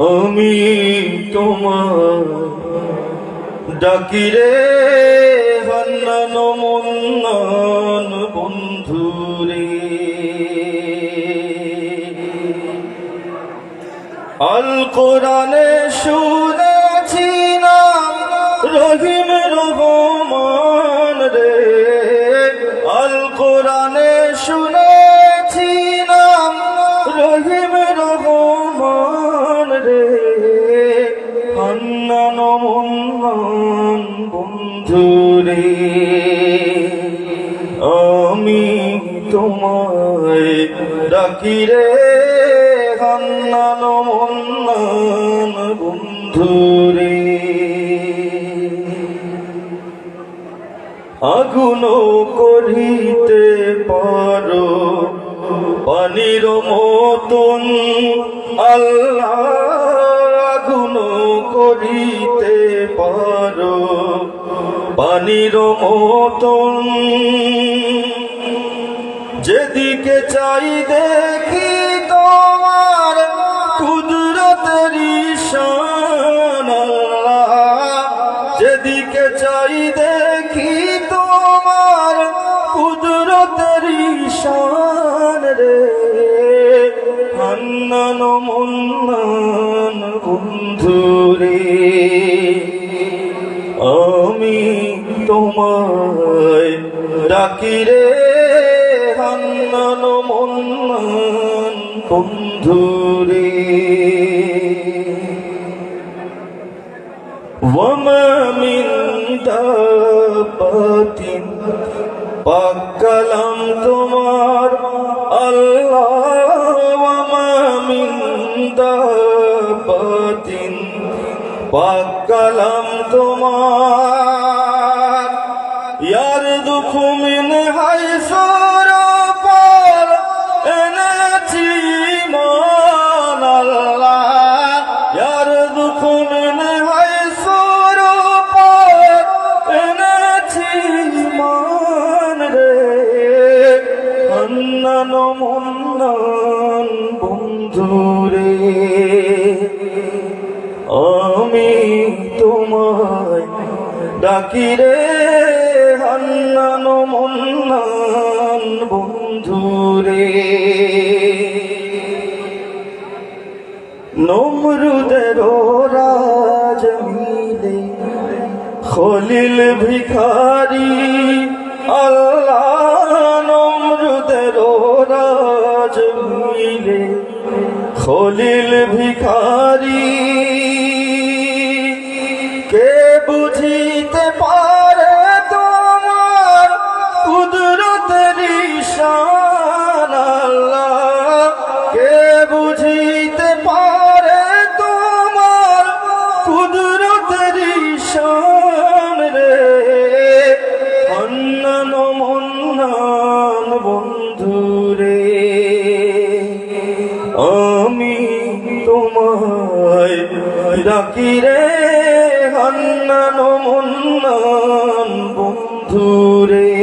আমি তোমার ডাকিরে হন্ন মন্ন বন্ধুরে। আল কোরআনে শুনেছি বন্ধুরে, আমি তোমায় ডাকি রে হান্নান মন্নান বন্ধুরে। আগুন করিতে পারো, পানির মতন আল্লাহ আগুন করিতে পারো। পানির মতন। যেদিকে চাই দেখি তোমার কুদরতের যেদিকে চাই দেখি তোমার কুদরতের ঈশান রে। হান্নান মুন্নান বন্ধুরে, আমি তোমায় ডাকি রে হান্নান মন্নান বন্ধুরে وما من دابة পাকালাম তোমার আল্লাহ ওয়ামা মিন দাবাতিন পাকালাম তোমার অন্যান মন্নান বন্ধুরে? আমি তোমায় ডাকি রে, হান্নান মন্নান বন্ধুরে। নমরুদের রাজ মিলে খলিল ভিখারি আল্লাহ খলিল ভিখারি কে বুঝিতে পারে তোমার কুদরতের ঈশান? ডাকি রে হান্নান মন্নান বন্ধুরে।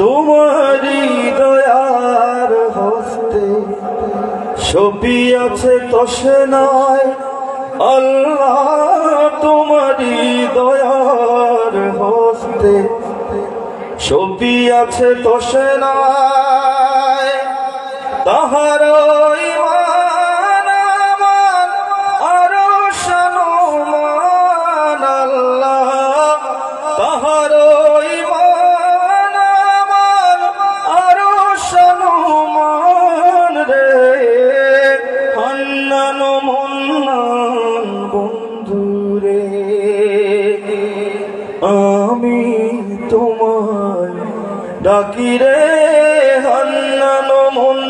তোমারি দয়ার হস্তে ছবি আছে তসে নয় আল্লাহ তোমারি দয়ার হস্তে ছবি আছে তসে নয় তাহার এমন নান বন্ধুরে আমি তোমার ডাকিরে হান্নান মন